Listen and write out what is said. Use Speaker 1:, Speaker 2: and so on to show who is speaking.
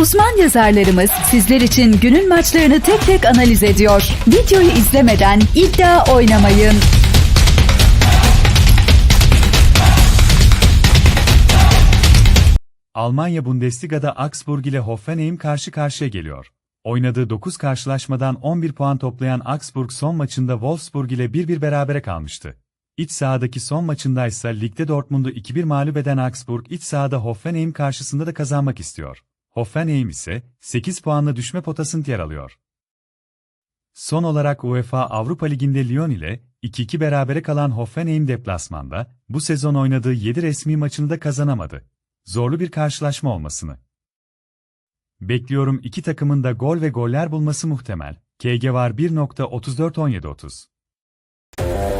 Speaker 1: Uzman yazarlarımız sizler için günün maçlarını tek tek analiz ediyor. Videoyu izlemeden iddia oynamayın.
Speaker 2: Almanya Bundesliga'da Augsburg ile Hoffenheim karşı karşıya geliyor. Oynadığı 9 karşılaşmadan 11 puan toplayan Augsburg son maçında Wolfsburg ile 1-1 berabere kalmıştı. İç sahadaki son maçındaysa ligde Dortmund'u 2-1 mağlup eden Augsburg iç sahada Hoffenheim karşısında da kazanmak istiyor. Hoffenheim ise 8 puanla düşme potasında yer alıyor. Son olarak UEFA Avrupa Ligi'nde Lyon ile 2-2 berabere kalan Hoffenheim deplasmanda bu sezon oynadığı 7 resmi maçını da kazanamadı. Zorlu bir karşılaşma olmasını. Bekliyorum iki takımın da gol ve goller bulması muhtemel. KG var 1.34-17-30.